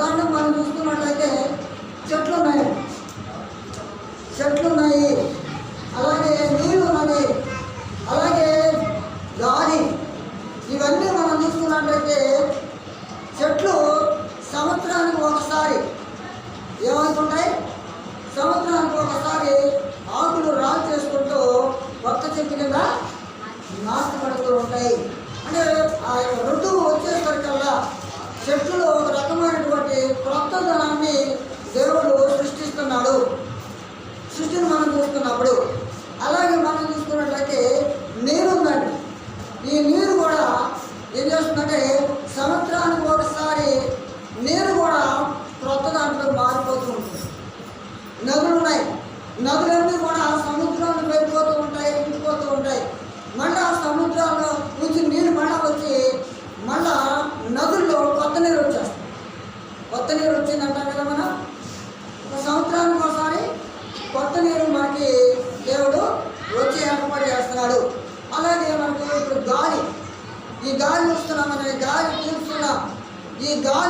ఉదాహరణకు మనం చూసుకున్నట్లయితే Что ж ты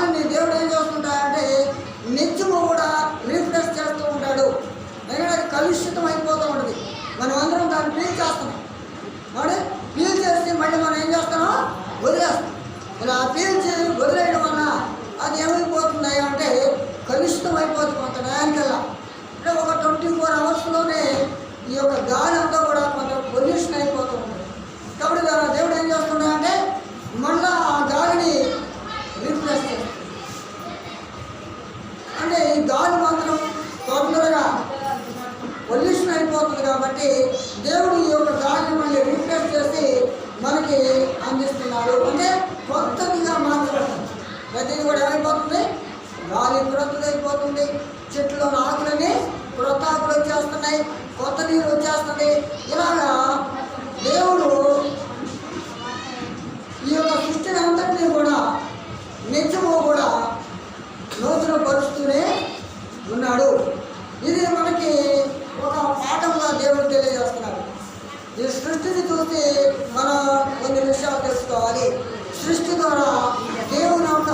కానీ దేవుడు ఏం చేస్తుంటాడంటే నిత్యము కూడా రీఫ్రెష్ చేస్తూ ఉంటాడు. ఎందుకంటే కలుషితం అయిపోతూ ఉంటుంది. మనం అందరం దాన్ని ఫీల్ చేస్తున్నాం. మరి ఫీల్ చేసి మళ్ళీ మనం ఏం చేస్తున్నాం? వదిలేస్తాం ఇలా ఫీల్ చేసి వదిలేయడం వల్ల అది ఏమైపోతుంది అంటే కలుషితం అయిపోతుంది కొంత టయానికల్లా. అంటే ఒక ట్వంటీ ఫోర్ అవర్స్లోనే ఈ యొక్క గాలి అంతా కూడా కొంత పొల్యూషన్ అయిపోతూ ఉంటుంది. కాబట్టి దేవుడు ఏం చేస్తున్నాడంటే మళ్ళీ అంటే ఈ గాలి మాత్రం తొందరగా పొల్యూషన్ అయిపోతుంది కాబట్టి దేవుడు ఈ యొక్క దారిని మళ్ళీ రీప్లేస్ చేసి మనకి అందిస్తున్నాడు. అంటే కొత్తదిగా మార్చబడుతుంది. ప్రతిదీ కూడా ఏమైపోతుంది? గాలి క్రొత్తదైపోతుంది చెట్లలో ఆకులని క్రొత్త ఆకులు వచ్చేస్తున్నాయి. కొత్త నీరు వచ్చేస్తుంది. ఇలాగా దేవుడు ఈ యొక్క సృష్టిని అంతటినీ కూడా నిత్యము కూడా లోతున పరుస్తూనే ఉన్నాడు. ఇది మనకి ఒక పాఠంగా దేవుడు తెలియజేస్తున్నాడు. ఈ సృష్టిని చూసి మనం కొన్ని విషయాలు తెలుసుకోవాలి. సృష్టి ద్వారా దేవుని యొక్క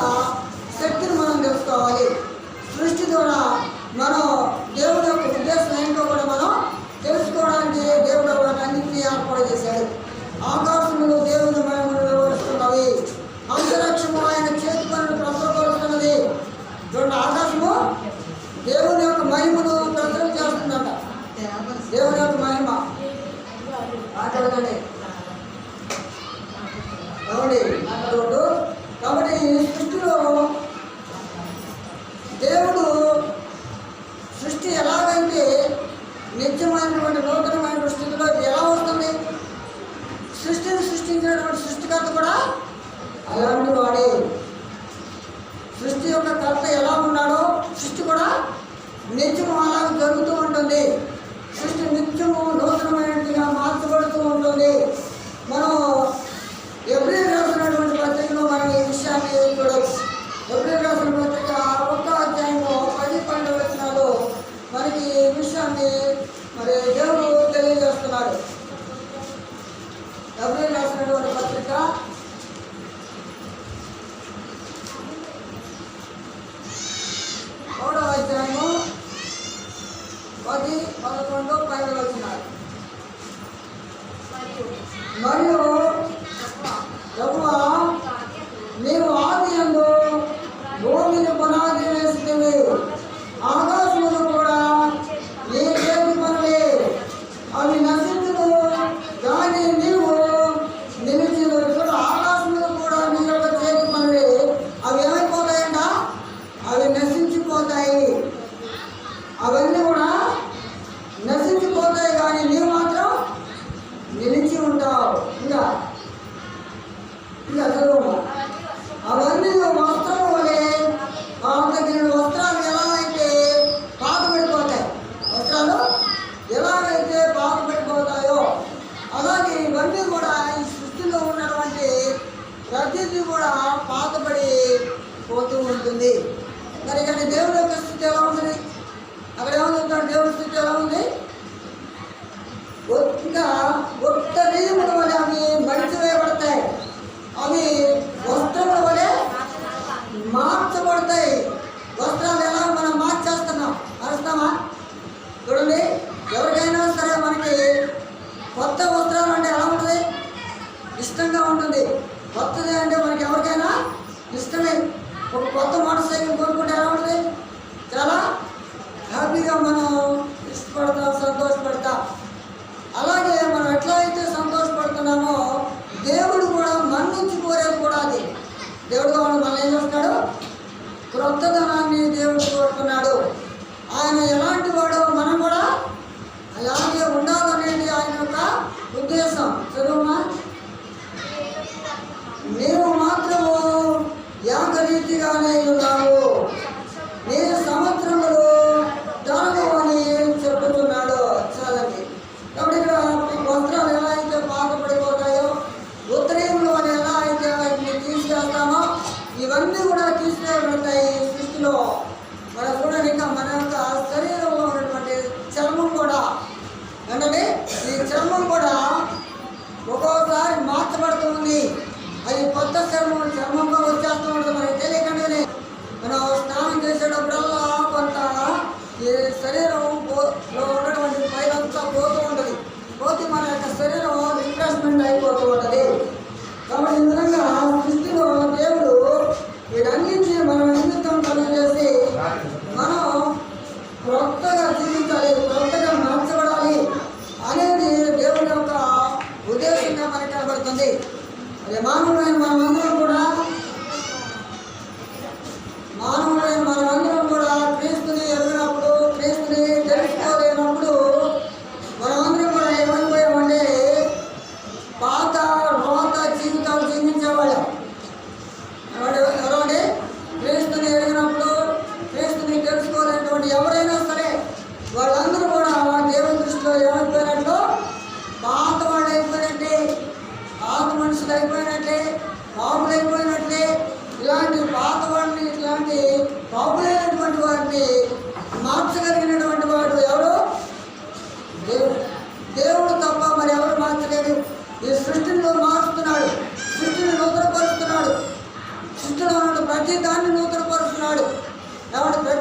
cuando Pedro lo మార్చబడతాయి. వస్త్రాలు ఎలా మనం మార్చేస్తున్నాం? అరుస్తామా? చూడండి ఎవరికైనా సరే మనకి కొత్త వస్త్రాలు అంటే ఎలా ఉంటుంది? ఇష్టంగా ఉంటుంది. కొత్తది అంటే మనకి ఎవరికైనా ఇష్టమే. ఒక కొత్త మోటార్ సైకిల్ కొనుక్కుంటే ఎలా ఉంటుంది? చాలా హ్యాపీగా మనం ఇష్టపడతాం సంతోషపడతాం. అలాగే మనం ఎట్లా అయితే సంతోషపడుతున్నామో దేవుడు కూడా మన కూడా అది. దేవుడు కూడా క్రొత్తదనాన్ని దేవుడు కోరుతున్నాడు. ఆయన ఎలాంటి వాడో మనం కూడా అలాగే ఉండాలనేది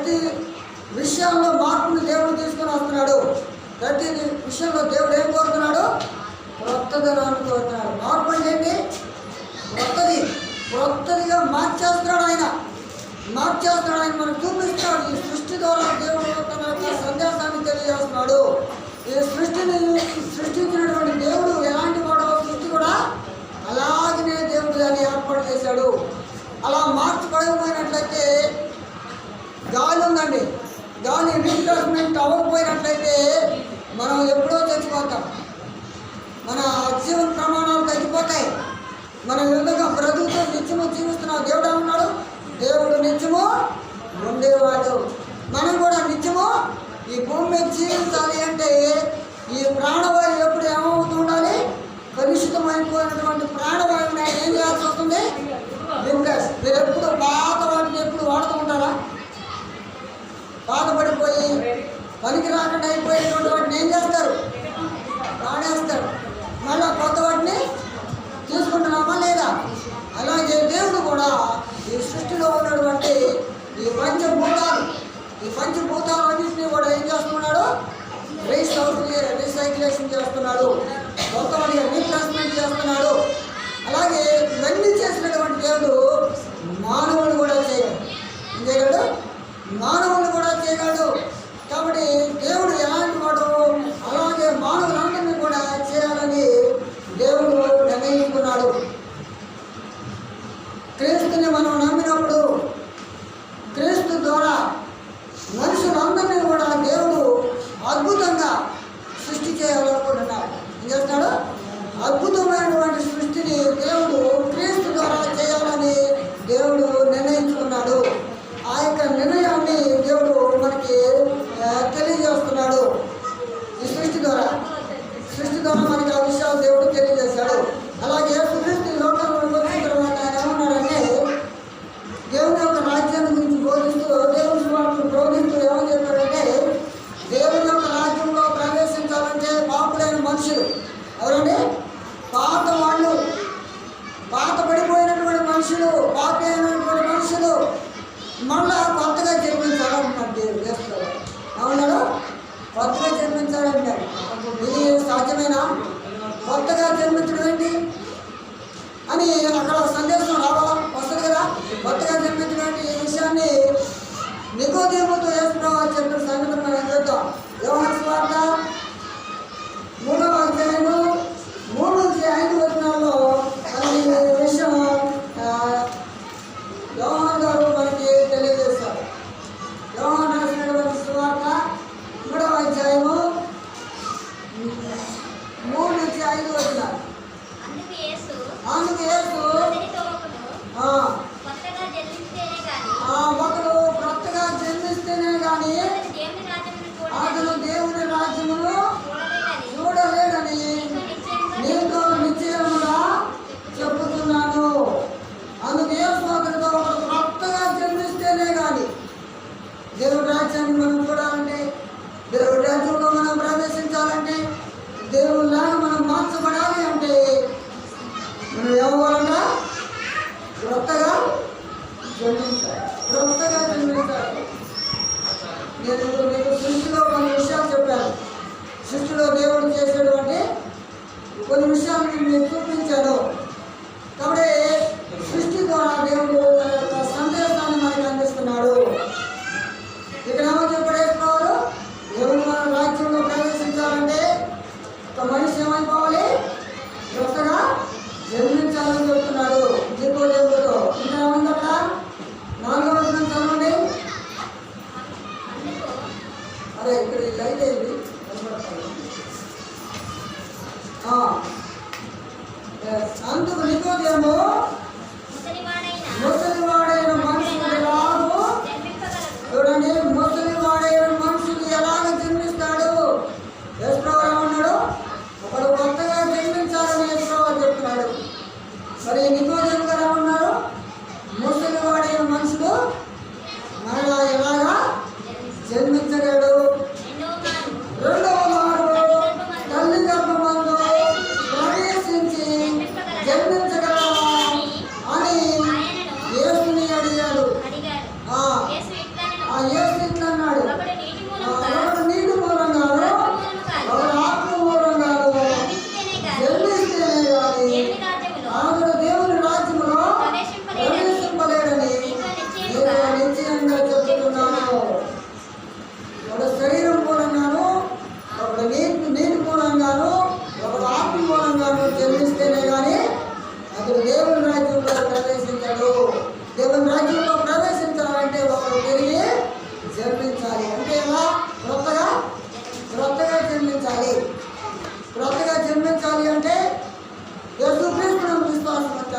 ప్రతి విషయంలో మార్పును దేవుడు తీసుకొని వస్తున్నాడు. ప్రతి విషయంలో దేవుడు ఏం కోరుతున్నాడు? క్రొత్తదనాన్ని కోరుతున్నాడు. మార్పు అంటే ఏంటి? క్రొత్తది. క్రొత్తదిగా మార్చేస్తున్నాడు ఆయన. మార్చేస్తున్నాడు ఆయన. మనకు చూపిస్తున్నాడు. ఈ సృష్టి ద్వారా దేవుడు తన యొక్క సందేశాన్ని తెలియజేస్తున్నాడు. ఈ సృష్టిని సృష్టించినటువంటి దేవుడు ఎలాంటి వాడో సృష్టి కూడా అలాగనే దేవుడు దాన్ని ఏర్పాటు చేశాడు. అలా మార్చబడకపోయినట్లయితే గాలి ఉందండి గాలి రీప్లేస్మెంట్ అవ్వకపోయినట్లయితే మనం ఎప్పుడో చచ్చిపోతాం. మన జీవన ప్రమాణాలు తగ్గిపోతాయి. మనం ఎందుకు బ్రతుకుతూ నిత్యము జీవిస్తున్నాం దేవుడు ఉన్నాడు దేవుడు నిత్యము ఉండేవాడు. మనం కూడా నిత్యము ఈ భూమి మీద జీవించాలి అంటే ఈ ప్రాణవాయువు ఎప్పుడు ఏమవుతూ ఉండాలి? కలుషితమైపోయినటువంటి ప్రాణవాయువుని ఏం చేయాల్సి వస్తుంది? మీరు ఎప్పుడు పాత వాటిని ఎప్పుడు వాడుతూ ఉంటారా బాధపడిపోయి పనికి రాకుండా అయిపోయినటువంటి వాటిని ఏం చేస్తారు? వాడేస్తారు. మళ్ళా కొత్త వాటిని తీసుకుంటున్నామా లేదా? అలాగే దేవుడు కూడా ఈ సృష్టిలో ఉన్నటువంటి మళ్ళా కొత్తగా జన్మించాలంటున్నాడు వేస్తారు అవునాడు కొత్తగా జన్మించాలంటాడు ఇది సాధ్యమేనా? కొత్తగా జన్మించడం ఏంటి? అని అక్కడ సందేశం రావా? వస్తుంది కదా? కొత్తగా జన్మించడం ఈ విషయాన్ని నికోదేముతో వేస్తున్నావు? అని చెప్పిన సంఘటన మనం చూద్దాం యోహన్ on the నేను మీకు సృష్టిలో కొన్ని విషయాలు చెప్పాను సృష్టిలో దేవుడు చేసేటువంటి కొన్ని విషయాలు నేను చూపించాను. అందుకు నికోదేమో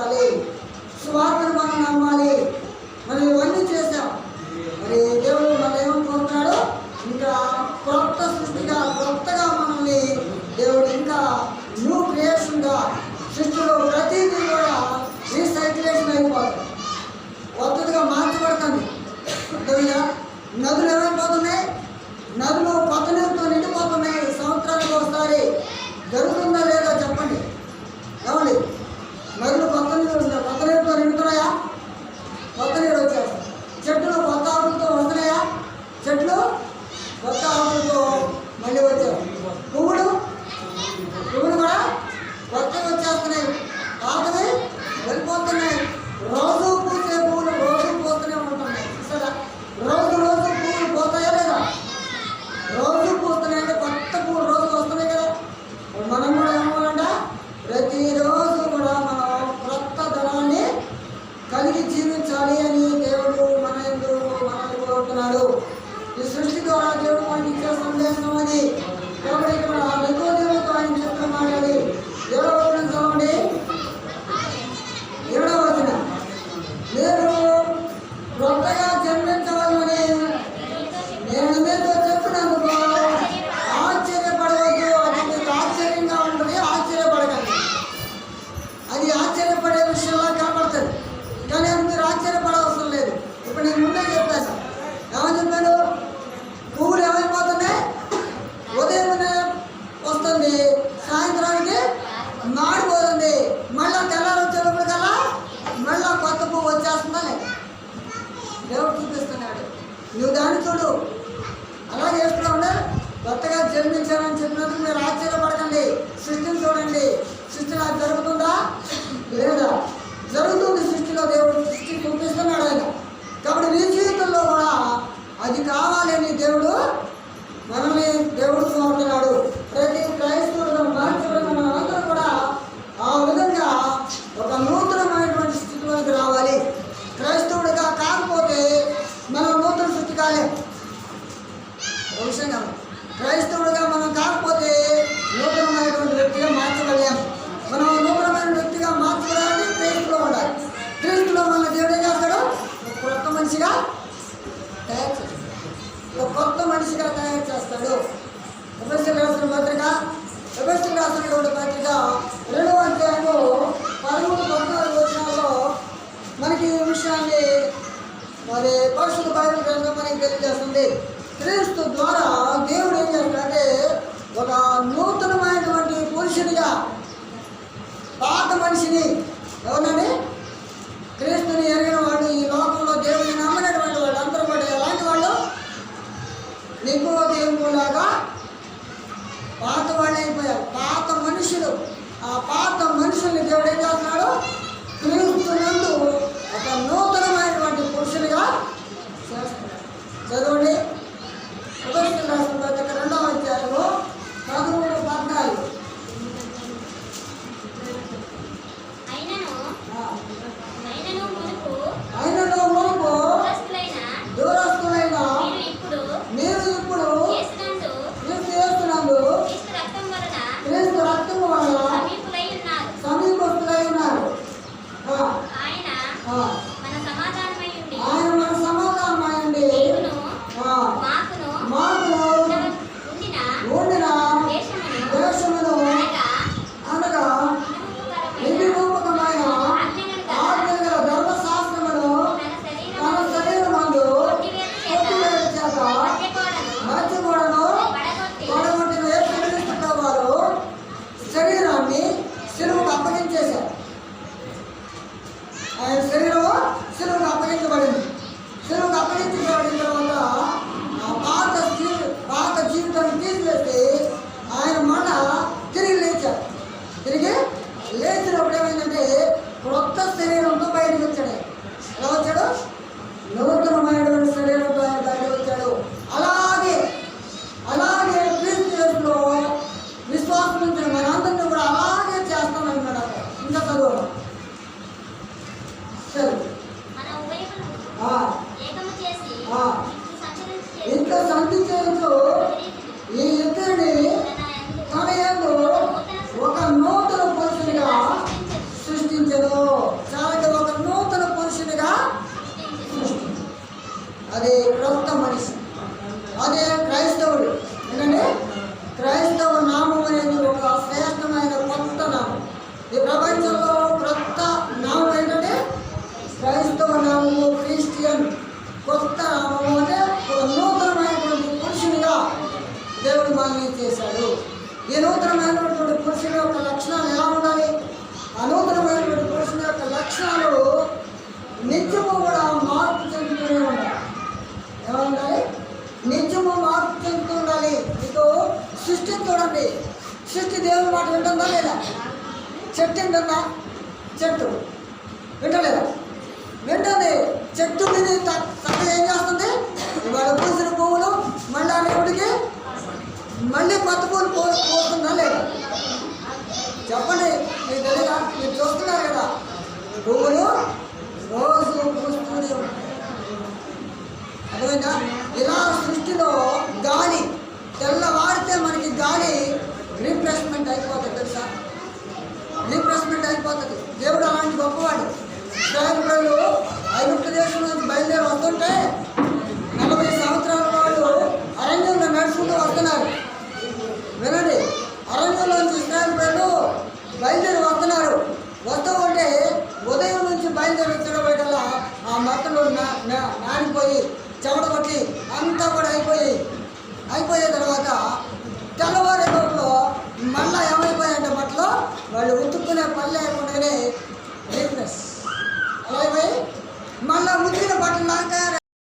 నమ్మాలి సువార్తను మనం నమ్మాలి చూపిస్తున్నాడు నువ్వు దాన్ని చూడు. అలా చేస్తున్నావునా కొత్తగా జన్మించానని చెప్పినందుకు మీరు ఆశ్చర్యపడకండి. సృష్టిని చూడండి. సృష్టిలో అది జరుగుతుందా? లేదా? జరుగుతుంది సృష్టిలో దేవుడు. సృష్టి చూపిస్తున్నాడు ఆయన. కాబట్టి నీ జీవితంలో కూడా అది కావాలని దేవుడు మనల్ని దేవుడు కోరుతున్నాడు. ప్రతి క్రైస్తవులను మార్చడం మనందరూ కూడా ఆ విధంగా ఒక పరిశుద్ధ బైబిల్ గ్రంథం మనకి తెలియజేస్తుంది. క్రీస్తు ద్వారా దేవుడు ఏం చేస్తాడంటే ఒక నూతనమైనటువంటి పురుషునిగా పాత మనిషిని ఎవరండి క్రీస్తుని ఎరగడం సృష్టి దేవుని మాట వింటుందా లేదా? చెట్టు వింటుందా? చెట్టు. వింటలేదా? వింటుంది. చెట్టు మీద త- చక్కగా ఏం చేస్తుంది? ఇవాళ పూసిన పువ్వులు మళ్ళీ రేపటికి మళ్ళీ కొత్త పూలు పో పోతుందా లేదా? చెప్పండి. మీకు తెలియదా మీరు చూస్తున్నారు కదా. పువ్వులు రోజు పూస్తూనే అర్థమైందా? ఇలా సృష్టిలో గాలి తెల్లవారితే మనకి గాలి రీప్లేస్మెంట్ అయిపోతుంది తెలుసా? రీప్లేస్మెంట్ అయిపోతుంది. దేవుడు అలాంటి గొప్పవాడు. ఇస్రాయేలు ఐగుప్తు దేశం నుంచి బయలుదేరి వస్తుంటే నలభై సంవత్సరాల వాళ్ళు అరణ్యంలో నడుచుకుంటూ వస్తున్నారు. వినండి. అరణ్యంలో నుంచి ఇస్రాయేల్ బయలుదేరి వస్తున్నారు. వస్తూ ఉంటే ఉదయం నుంచి బయలుదేరి వచ్చిన ఆ మట్టలు నానిపోయి చెమట కొట్టి అంతా కూడా అయిపోయి అయిపోయిన తర్వాత తెల్లవారు లోపల మళ్ళా ఏమైపోయాయంటే బట్టలు వాళ్ళు ఉతుక్కునే పని లేకుండానే వీక్నెస్ అలాగే మళ్ళీ ఉతికిన బట్టలు లాగా